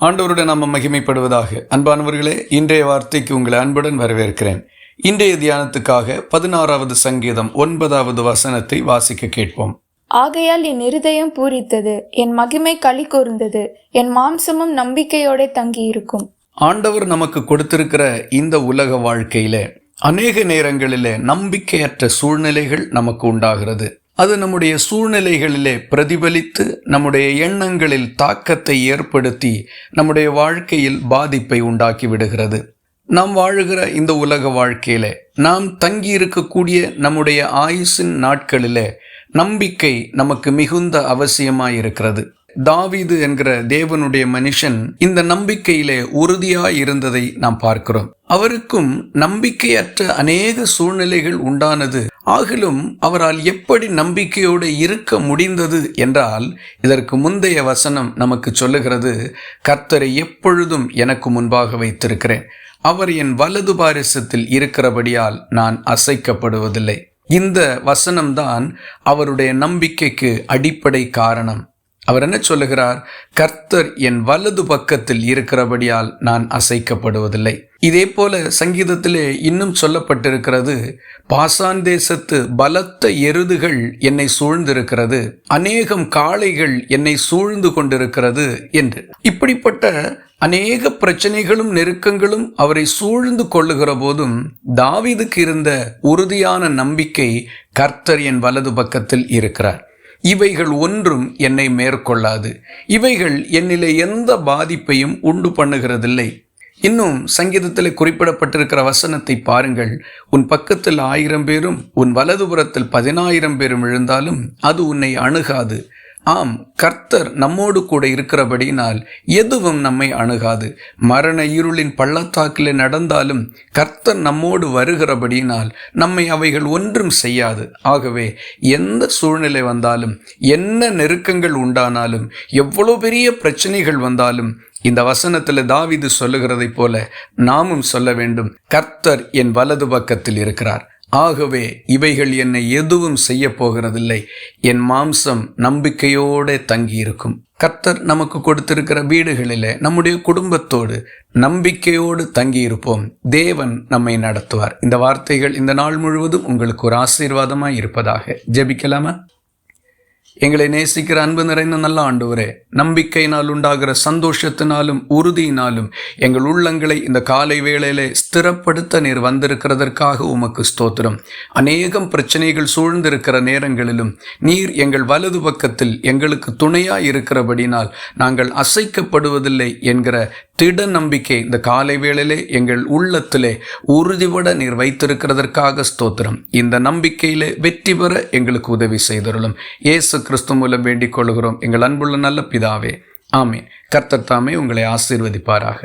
ஆண்டவருடைய நாம மகிமைப்படுவதாக. அன்பானவர்களே இன்றைய வார்த்தைக்கு உங்களை அன்புடன் வரவேற்கிறேன். இன்றைய தியானத்துக்காக பதினாறாவது சங்கீதம் ஒன்பதாவது வசனத்தை வாசிக்க கேட்போம். ஆகையால் என் இருதயம் பூரித்தது என் மகிமை களி கூர்ந்தது என் மாம்சமும் நம்பிக்கையோட தங்கியிருக்கும். ஆண்டவர் நமக்கு கொடுத்திருக்கிற இந்த உலக வாழ்க்கையில அநேக நேரங்களிலே நம்பிக்கையற்ற சூழ்நிலைகள் நமக்கு உண்டாகிறது. அது நம்முடைய சூழ்நிலைகளிலே பிரதிபலித்து நம்முடைய எண்ணங்களில் தாக்கத்தை ஏற்படுத்தி நம்முடைய வாழ்க்கையில் பாதிப்பை உண்டாக்கி விடுகிறது. நாம் வாழுகிற இந்த உலக வாழ்க்கையிலே நாம் தங்கி இருக்கக்கூடிய நம்முடைய ஆயுசின் நாட்களிலே நம்பிக்கை நமக்கு மிகுந்த அவசியமாயிருக்கிறது. தாவீது என்கிற தேவனுடைய மனுஷன் இந்த நம்பிக்கையிலே உறுதியாய் இருந்ததை நாம் பார்க்கிறோம். அவருக்கும் நம்பிக்கையற்ற அநேக சூழ்நிலைகள் உண்டானது. ஆகிலும் அவரால் எப்படி நம்பிக்கையோடு இருக்க முடிந்தது என்றால் இதற்கு முந்தைய வசனம் நமக்கு சொல்லுகிறது கர்த்தரை எப்பொழுதும் எனக்கு முன்பாக வைத்திருக்கிறேன். அவர் என் வலது பாரிசத்தில் இருக்கிறபடியால் நான் அசைக்கப்படுவதில்லை. இந்த வசனம்தான் அவருடைய நம்பிக்கைக்கு அடிப்படை காரணம். அவர் என்ன சொல்லுகிறார்? கர்த்தர் என் வலது பக்கத்தில் இருக்கிறபடியால் நான் அசைக்கப்படுவதில்லை. இதே போல சங்கீதத்திலே இன்னும் சொல்லப்பட்டிருக்கிறது பாசான் தேசத்து பலத்த எருதுகள் என்னை சூழ்ந்திருக்கிறது அநேகம் காளைகள் என்னை சூழ்ந்து கொண்டிருக்கிறது என்று. இப்படிப்பட்ட அநேக பிரச்சனைகளும் நெருக்கங்களும் அவரை சூழ்ந்து கொள்ளுகிற போதும் தாவீதுக்கு இருந்த உறுதியான நம்பிக்கை கர்த்தர் என் வலது பக்கத்தில் இருக்கிறார். இவைகள் ஒன்றும் என்னை மேற்கொள்ளாது. இவைகள் என்னிலே எந்த பாதிப்பையும் உண்டு பண்ணுகிறதில்லை. இன்னும் சங்கீதத்தில் குறிப்பிடப்பட்டிருக்கிற வசனத்தை பாருங்கள். உன் பக்கத்தில் ஆயிரம் பேரும் உன் வலதுபுறத்தில் பதினாயிரம் பேரும் விழுந்தாலும் அது உன்னை அணுகாது. ஆம் கர்த்தர் நம்மோடு கூட இருக்கிறபடியினால் எதுவும் நம்மை அணுகாது. மரண இருளின் பள்ளத்தாக்கிலே நடந்தாலும் கர்த்தர் நம்மோடு வருகிறபடியினால் நம்மை அவைகள் ஒன்றும் செய்யாது. ஆகவே எந்த சூழ்நிலை வந்தாலும் என்ன நெருக்கங்கள் உண்டானாலும் எவ்வளோ பெரிய பிரச்சனைகள் வந்தாலும் இந்த வசனத்தில் தாவிது சொல்லுகிறதைப் போல நாமும் சொல்ல வேண்டும் கர்த்தர் என் வலது பக்கத்தில் இருக்கிறார். ஆகவே இவைகள் என்னை எதுவும் செய்ய போகிறதில்லை. என் மாம்சம் நம்பிக்கையோடு தங்கியிருக்கும். கர்த்தர் நமக்கு கொடுத்திருக்கிற வீடுகளிலே நம்முடைய குடும்பத்தோடு நம்பிக்கையோடு தங்கியிருப்போம். தேவன் நம்மை நடத்துவார். இந்த வார்த்தைகள் இந்த நாள் முழுவதும் உங்களுக்கு ஒரு ஆசீர்வாதமாக இருப்பதாக. ஜெபிக்கலாமா? எங்களை நேசிக்கிற அன்பு நிறைந்த நல்ல ஆண்டவரே நம்பிக்கையினால் உண்டாகிற சந்தோஷத்தினாலும் உறுதியினாலும் எங்கள் உள்ளங்களை இந்த காலை வேளையிலே ஸ்திரப்படுத்த நீர் வந்திருக்கிறதற்காக உமக்கு ஸ்தோத்திரம். அநேகம் பிரச்சனைகள் சூழ்ந்திருக்கிற நேரங்களிலும் நீர் எங்கள் வலது பக்கத்தில் எங்களுக்கு துணையாய் இருக்கிறபடினால் நாங்கள் அசைக்கப்படுவதில்லை என்கிற திட நம்பிக்கை இந்த காலை வேளையிலே எங்கள் உள்ளத்திலே உறுதிபட நீர் வைத்திருக்கிறதற்காக ஸ்தோத்திரம். இந்த நம்பிக்கையிலே வெற்றி பெற எங்களுக்கு உதவி செய்தருளும். இயேசு கிறிஸ்து மூலம் வேண்டிக் கொள்கிறோம். எங்கள் அன்புள்ள நல்ல பிதாவே. ஆமே கர்த்தர் தாமே உங்களை ஆசீர்வதிப்பாராக.